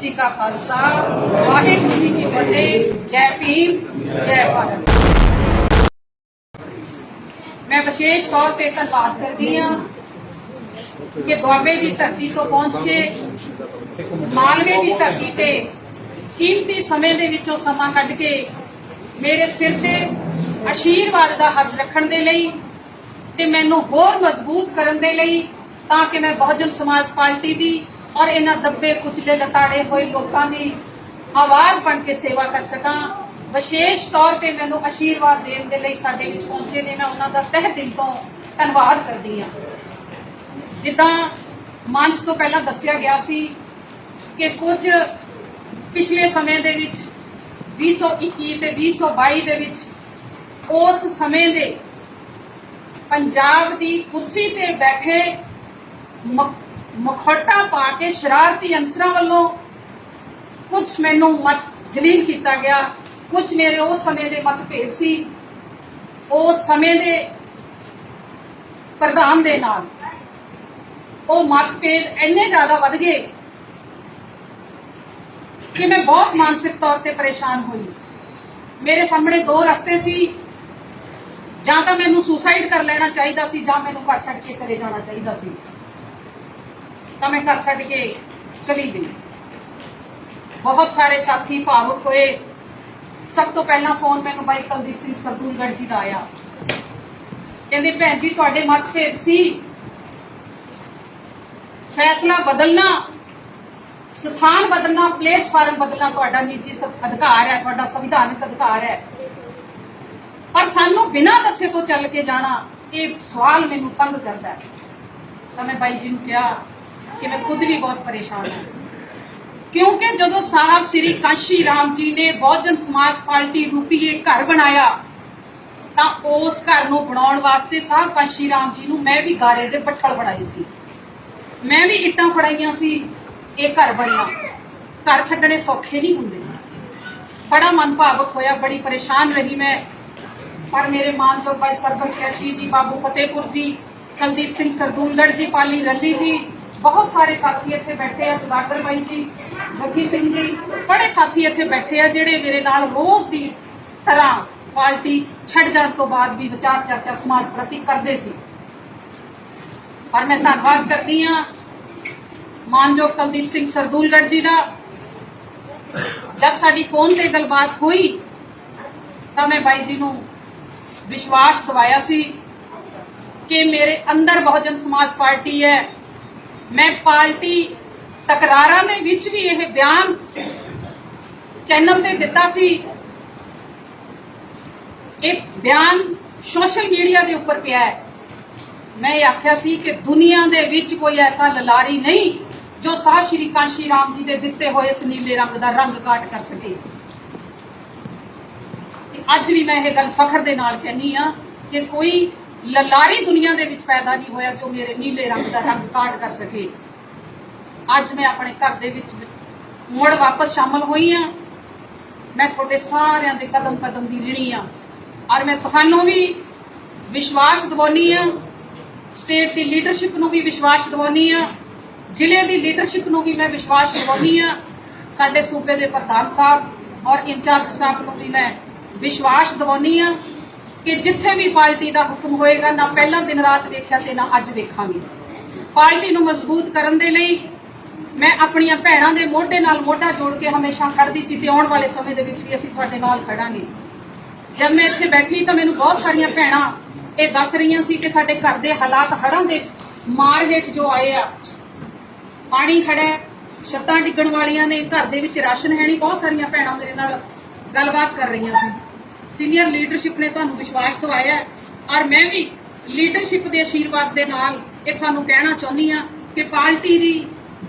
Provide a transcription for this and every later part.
ਜੀ ਕਾ ਖਾਲਸਾ, ਵਾਹਿਗੁਰੂ ਜੀ ਕੀ ਫਤਿਹ, ਜੈ ਭੀਮ, ਜੈ ਭਾਰਤ। ਮੈਂ ਵਿਸ਼ੇਸ਼ ਤੌਰ ਤੇ ਧੰਨਵਾਦ ਕਰਦੀ ਹਾਂ ਕਿ ਦੁਆਬੇ ਦੀ ਧਰਤੀ ਤੋਂ ਪਹੁੰਚ ਕੇ ਮਾਲਵੇ ਦੀ ਧਰਤੀ ਤੇ ਕੀਮਤੀ ਸਮੇਂ ਦੇ ਵਿੱਚੋਂ ਸਮਾਂ ਕੱਢ ਕੇ ਮੇਰੇ ਸਿਰ ਤੇ ਆਸ਼ੀਰਵਾਦ ਦਾ ਹੱਥ ਰੱਖਣ ਦੇ ਲਈ ਤੇ ਮੈਨੂੰ ਹੋਰ ਮਜ਼ਬੂਤ ਕਰਨ ਦੇ ਲਈ ਤਾਂ ਕਿ ਮੈਂ ਬਹੁਜਨ ਸਮਾਜ ਪਾਰਟੀ ਦੀ ਔਰ ਇਹਨਾਂ ਦੱਬੇ ਕੁਚਲੇ ਲਤਾੜੇ ਹੋਏ ਲੋਕਾਂ ਦੀ ਆਵਾਜ਼ ਬਣ ਕੇ ਸੇਵਾ ਕਰ ਸਕਾਂ। ਵਿਸ਼ੇਸ਼ ਤੌਰ ਤੇ ਮੈਨੂੰ ਆਸ਼ੀਰਵਾਦ ਦੇਣ ਦੇ ਲਈ ਸਾਡੇ ਵਿੱਚ ਪਹੁੰਚੇ ਨੇ। ਮੈਂ ਉਹਨਾਂ ਦਾ ਤਹਿ ਦਿਲ ਤੋਂ ਧੰਨਵਾਦ ਕਰਦੀ ਹਾਂ। ਜਿੱਦਾਂ ਮੰਚ ਤੋਂ ਪਹਿਲਾਂ ਦੱਸਿਆ ਗਿਆ ਸੀ ਕਿ ਕੁਝ ਪਿਛਲੇ ਸਮੇਂ ਦੇ ਵਿੱਚ 2021 ਤੇ 2022 ਦੇ ਵਿੱਚ, ਉਸ ਸਮੇਂ ਦੇ ਪੰਜਾਬ ਦੀ ਕੁਰਸੀ ਤੇ ਬੈਠੇ ਮਖੌਟਾ ਪਾ ਕੇ ਸ਼ਰਾਰਤੀ ਅਨਸਰਾਂ ਵੱਲੋਂ ਕੁਝ ਮੈਨੂੰ ਮਤ ਜਲੀਲ ਕੀਤਾ ਗਿਆ। ਕੁਝ ਮੇਰੇ ਉਸ ਸਮੇਂ ਦੇ ਮਤਭੇਦ ਸੀ। ਉਸ ਸਮੇਂ ਦੇ ਪ੍ਰਧਾਨ ਦੇ ਨਾਲ। ਉਹ ਮਤਭੇਦ ਇੰਨੇ ਜ਼ਿਆਦਾ ਵੱਧ ਗਏ ਕਿ ਮੈਂ ਬਹੁਤ ਮਾਨਸਿਕ ਤੌਰ ਤੇ ਪਰੇਸ਼ਾਨ ਹੋਈ। ਮੇਰੇ ਸਾਹਮਣੇ ਦੋ ਰਸਤੇ ਸੀ। ਜਾਂ ਤਾਂ ਮੈਨੂੰ ਸੁਸਾਈਡ ਕਰ ਲੈਣਾ ਚਾਹੀਦਾ ਸੀ ਜਾਂ ਮੈਨੂੰ ਘਰ ਛੱਡ ਕੇ ਚਲੇ ਜਾਣਾ ਚਾਹੀਦਾ ਸੀ। ਤਾਂ ਮੈਂ ਘਰ ਛੱਡ ਕੇ ਚਲੀ ਗਈ। ਬਹੁਤ ਸਾਰੇ ਸਾਥੀ ਭਾਵੁਕ ਹੋਏ। ਸਭ ਤੋਂ ਪਹਿਲਾਂ ਫੋਨ ਮੈਨੂੰ ਬਾਈ ਕੁਲਦੀਪ ਸਿੰਘ ਸਰਦੂਲਗੜ੍ਹ ਜੀ ਦਾ ਆਇਆ। ਕਹਿੰਦੇ, ਭੈਣ ਜੀ, ਤੁਹਾਡੇ ਮਤਭੇਦ ਸੀ। ਫੈਸਲਾ ਬਦਲਣਾ, ਸਥਾਨ ਬਦਲਣਾ ਪਲੇਟਫਾਰਮ ਬਦਲਣਾ ਤੁਹਾਡਾ ਨਿੱਜੀ ਸ- ਅਧਿਕਾਰ ਹੈ, ਤੁਹਾਡਾ ਸੰਵਿਧਾਨਕ ਅਧਿਕਾਰ ਹੈ। ਪਰ ਸਾਨੂੰ ਬਿਨਾਂ ਦੱਸੇ ਤੋਂ ਚੱਲ ਕੇ ਜਾਣਾ, ਇਹ ਸਵਾਲ ਮੈਨੂੰ ਤੰਗ ਕਰਦਾ ਹੈ। ਤਾਂ ਮੈਂ ਬਾਈ ਜੀ ਨੂੰ ਕਿਹਾ ਕਿ ਮੈਂ ਖੁਦ ਵੀ ਬਹੁਤ ਪਰੇਸ਼ਾਨ ਹਾਂ। ਕਿਉਂਕਿ ਜਦੋਂ ਸਾਹਿਬ ਸ੍ਰੀ ਕਾਂਸ਼ੀ ਰਾਮ ਜੀ ਨੇ ਬਹੁਜਨ ਸਮਾਜ ਪਾਰਟੀ ਰੂਪੀ ਇਹ ਘਰ ਬਣਾਇਆ, ਤਾਂ ਉਸ ਘਰ ਨੂੰ ਬਣਾਉਣ ਵਾਸਤੇ ਸਾਹਿਬ ਕਾਂਸ਼ੀ ਰਾਮ ਜੀ ਨੂੰ ਮੈਂ ਵੀ ਗਾਰੇ ਦੇ ਬੱਠਲ ਬਣਾਏ ਸੀ। ਮੈਂ ਵੀ ਇੱਟਾਂ ਫੜਾਈਆਂ ਸੀ, ਇਹ ਘਰ ਬਣਿਆ ਘਰ ਛੱਡਣੇ ਸੌਖੇ ਨਹੀਂ ਹੁੰਦੇ। ਬੜਾ ਮਨ ਭਾਵਕ ਹੋਇਆ, ਬੜੀ ਪਰੇਸ਼ਾਨ ਰਹੀ ਮੈਂ। ਪਰ ਮੇਰੇ ਮਾਨਯੋਗ ਭਾਈ ਸਰਬਤ ਕੈਸ਼ੀ ਜੀ, ਬਾਬੂ ਫਤਿਹਪੁਰ ਜੀ, ਕੁਲਦੀਪ ਸਿੰਘ ਸਰਦੂਲਗੜ੍ਹ ਜੀ, ਪਾਲੀ ਰੱਲੀ ਜੀ ਬਹੁਤ ਸਾਰੇ ਸਾਥੀ ਇੱਥੇ ਬੈਠੇ ਆ, ਸੁਦਾਗਰ ਬਾਈ ਜੀ ਲੱਖੀ ਸਿੰਘ ਜੀ, ਬੜੇ ਸਾਥੀ ਇੱਥੇ ਬੈਠੇ ਆ, ਜਿਹੜੇ ਮੇਰੇ ਨਾਲ ਰੋਜ਼ ਦੀ ਤਰ੍ਹਾਂ ਪਾਰਟੀ ਛੱਡ ਜਾਣ ਤੋਂ ਬਾਅਦ ਵੀ ਵਿਚਾਰ ਚਰਚਾ ਸਮਾਜ ਪ੍ਰਤੀ ਕਰਦੇ ਸੀ। ਪਰ ਮੈਂ ਧੰਨਵਾਦ ਕਰਦੀ ਹਾਂ ਮਾਨਯੋਗ ਕੁਲਦੀਪ ਸਿੰਘ ਸਰਦੂਲਗੜ੍ਹ ਜੀ ਦਾ। ਜਦ ਸਾਡੀ ਫੋਨ ਤੇ ਗੱਲਬਾਤ ਹੋਈ, ਤਾਂ ਮੈਂ ਬਾਈ ਜੀ ਨੂੰ ਵਿਸ਼ਵਾਸ ਦਿਵਾਇਆ ਸੀ ਕਿ ਮੇਰੇ ਅੰਦਰ ਬਹੁਜਨ ਸਮਾਜ ਪਾਰਟੀ ਹੈ ਮੈਂ ਪਾਰਟੀ ਤਕਰਾਰਾਂ ਦੇ ਵਿੱਚ ਵੀ ਇਹ ਬਿਆਨ ਚੈਨਲ ਤੇ ਦਿੱਤਾ ਸੀ। ਇਹ ਬਿਆਨ ਸੋਸ਼ਲ ਮੀਡੀਆ ਦੇ ਉੱਪਰ ਪਿਆ ਹੈ। ਮੈਂ ਇਹ ਆਖਿਆ ਸੀ ਕਿ ਦੁਨੀਆ ਦੇ ਵਿੱਚ ਕੋਈ ਐਸਾ ਲਲਾਰੀ ਨਹੀਂ ਜੋ ਸਾਹਿਬ ਸ਼੍ਰੀ ਕਾਂਸ਼ੀ ਰਾਮ ਜੀ ਦੇ ਦਿੱਤੇ ਹੋਏ ਇਸ ਨੀਲੇ ਰੰਗ ਦਾ ਰੰਗ ਕਾਟ ਕਰ ਸਕੇ। ਅੱਜ ਵੀ ਮੈਂ ਇਹ ਗੱਲ ਫਖਰ ਦੇ ਨਾਲ ਕਹਿੰਨੀ ਆ ਕਿ ਕੋਈ ਲਲਾਰੀ ਦੁਨੀਆ ਦੇ ਵਿੱਚ ਪੈਦਾ ਨਹੀਂ ਹੋਇਆ ਜੋ ਮੇਰੇ ਨੀਲੇ ਰੰਗ ਦਾ ਰੰਗ ਕਾਟ ਕਰ ਸਕੇ ਅੱਜ ਮੈਂ ਆਪਣੇ ਘਰ ਦੇ ਵਿੱਚ ਮੁੜ ਵਾਪਸ ਸ਼ਾਮਲ ਹੋਈ ਆ ਮੈਂ ਤੁਹਾਡੇ ਸਾਰਿਆਂ ਦੇ ਕਦਮ ਕਦਮ ਦੀ ਰਿਣੀ ਆ ਔਰ ਮੈਂ ਤੁਹਾਨੂੰ ਵੀ ਵਿਸ਼ਵਾਸ ਦਿਵਾਉਣੀ ਆ ਸਟੇਟ ਦੀ ਲੀਡਰਸ਼ਿਪ ਨੂੰ ਵੀ ਵਿਸ਼ਵਾਸ ਦਿਵਾਉਣੀ ਆ ਜ਼ਿਲ੍ਹੇ ਦੀ ਲੀਡਰਸ਼ਿਪ ਨੂੰ ਵੀ ਮੈਂ ਵਿਸ਼ਵਾਸ ਦਿਵਾਉਣੀ ਆ ਸਾਡੇ ਸੂਬੇ ਦੇ ਪ੍ਰਧਾਨ ਸਾਹਿਬ ਔਰ ਇੰਚਾਰਜ ਸਾਹਿਬ ਨੂੰ ਵੀ ਮੈਂ ਵਿਸ਼ਵਾਸ ਦਿਵਾਉਣੀ ਆ ਕਿ ਜਿੱਥੇ ਵੀ ਪਾਰਟੀ ਦਾ ਹੁਕਮ ਹੋਏਗਾ, ਨਾ ਪਹਿਲਾਂ ਦਿਨ ਰਾਤ ਵੇਖਿਆ ਸੀ ਨਾ ਅੱਜ ਵੇਖਾਂਗੇ ਪਾਰਟੀ ਨੂੰ ਮਜ਼ਬੂਤ ਕਰਨ ਦੇ ਲਈ ਮੈਂ ਆਪਣੀਆਂ ਭੈਣਾਂ ਦੇ ਮੋਢੇ ਨਾਲ ਮੋਢਾ ਜੋੜ ਕੇ ਹਮੇਸ਼ਾ ਖੜਦੀ ਸੀ ਤੇ ਆਉਣ ਵਾਲੇ ਸਮੇਂ ਦੇ ਵਿੱਚ ਵੀ ਅਸੀਂ ਤੁਹਾਡੇ ਨਾਲ ਖੜਾਂਗੇ। ਜਦ ਮੈਂ ਇੱਥੇ ਬੈਠੀ ਤਾਂ ਮੈਨੂੰ ਬਹੁਤ ਸਾਰੀਆਂ ਭੈਣਾਂ ਇਹ ਦੱਸ ਰਹੀਆਂ ਸੀ ਕਿ ਸਾਡੇ ਘਰ ਦੇ ਹਾਲਾਤ ਹੜ੍ਹਾਂ ਦੇ ਮਾਰ ਹੇਠ ਜੋ ਆਏ ਆ, ਪਾਣੀ ਖੜਾ ਛੱਤਾਂ ਡਿੱਗਣ ਵਾਲੀਆਂ ਨੇ, ਘਰ ਦੇ ਵਿੱਚ ਰਾਸ਼ਨ ਹੈ ਨਹੀਂ, ਬਹੁਤ ਸਾਰੀਆਂ ਭੈਣਾਂ ਮੇਰੇ ਨਾਲ ਗੱਲਬਾਤ ਕਰ ਰਹੀਆਂ ਸੀ। ਸੀਨੀਅਰ ਲੀਡਰਸ਼ਿਪ ਨੇ ਤੁਹਾਨੂੰ ਵਿਸ਼ਵਾਸ ਦਵਾਇਆ ਹੈ। ਔਰ ਮੈਂ ਵੀ ਲੀਡਰਸ਼ਿਪ ਦੇ ਆਸ਼ੀਰਵਾਦ ਦੇ ਨਾਲ ਇਹ ਤੁਹਾਨੂੰ ਕਹਿਣਾ ਚਾਹੁੰਦੀ ਆ ਕਿ ਪਾਰਟੀ ਦੀ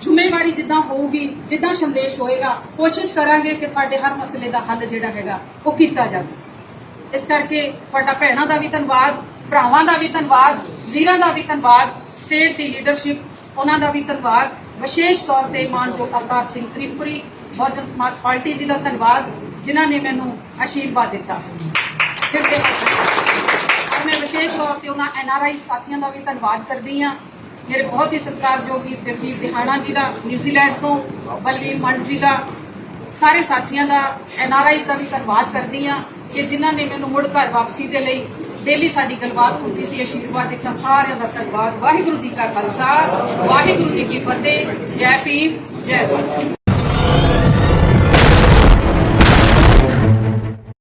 ਜ਼ਿੰਮੇਵਾਰੀ ਜਿੱਦਾਂ ਹੋਊਗੀ, ਜਿੱਦਾਂ ਸੰਦੇਸ਼ ਹੋਏਗਾ, ਕੋਸ਼ਿਸ਼ ਕਰਾਂਗੇ ਕਿ ਤੁਹਾਡੇ ਹਰ ਮਸਲੇ ਦਾ ਹੱਲ ਜਿਹੜਾ ਹੈਗਾ ਉਹ ਕੀਤਾ ਜਾਵੇ। ਇਸ ਕਰਕੇ ਤੁਹਾਡਾ ਭੈਣਾਂ ਦਾ ਵੀ ਧੰਨਵਾਦ, ਭਰਾਵਾਂ ਦਾ ਵੀ ਧੰਨਵਾਦ, ਵੀਰਾਂ ਦਾ ਵੀ ਧੰਨਵਾਦ ਸਟੇਟ ਦੀ ਲੀਡਰਸ਼ਿਪ ਉਹਨਾਂ ਦਾ ਵੀ ਧੰਨਵਾਦ। ਵਿਸ਼ੇਸ਼ ਤੌਰ ਤੇ ਮਾਨਯੋਗ ਅਵਤਾਰ ਸਿੰਘ ਤ੍ਰਿਪੁਰੀ, ਬਹੁਜਨ ਸਮਾਜ ਪਾਰਟੀ ਜੀ ਦਾ ਧੰਨਵਾਦ। ਜਿਨ੍ਹਾਂ ਨੇ ਮੈਨੂੰ ਆਸ਼ੀਰਵਾਦ ਦਿੱਤਾ। ਸਿਰ ਮੈਂ ਵਿਸ਼ੇਸ਼ ਤੌਰ ਤੇ ਉਹਨਾਂ ਐਨਆਰਆਈ ਸਾਥੀਆਂ ਦਾ ਵੀ ਧੰਨਵਾਦ ਕਰਦੀ ਹਾਂ। ਮੇਰੇ ਬਹੁਤ ਹੀ ਸਤਿਕਾਰਯੋਗ ਵੀਰ ਜਗਦੀਪ ਦਿਹਾਣਾ ਜੀ ਦਾ ਨਿਊਜ਼ੀਲੈਂਡ ਤੋਂ, ਬਲਵੀਰ ਮੰਡ ਜੀ ਦਾ। ਸਾਰੇ ਸਾਥੀਆਂ ਦਾ ਐਨਆਰਆਈ ਦਾ ਵੀ ਧੰਨਵਾਦ ਕਰਦੀ ਆ ਕਿ ਜਿਨ੍ਹਾਂ ਨੇ ਮੈਨੂੰ ਮੁੜ ਘਰ ਵਾਪਸੀ ਦੇ ਲਈ ਡੇਲੀ ਸਾਡੀ ਗੱਲਬਾਤ ਹੁੰਦੀ ਸੀ, ਆਸ਼ੀਰਵਾਦ ਦਿੱਤਾ। ਸਾਰਿਆਂ ਦਾ ਧੰਨਵਾਦ। ਵਾਹਿਗੁਰੂ ਜੀ ਕਾ ਖਾਲਸਾ, ਵਾਹਿਗੁਰੂ ਜੀ ਕੀ ਫਤਿਹ। ਜੈ ਭੀਮ, ਜੈ ਭਾਰਤ।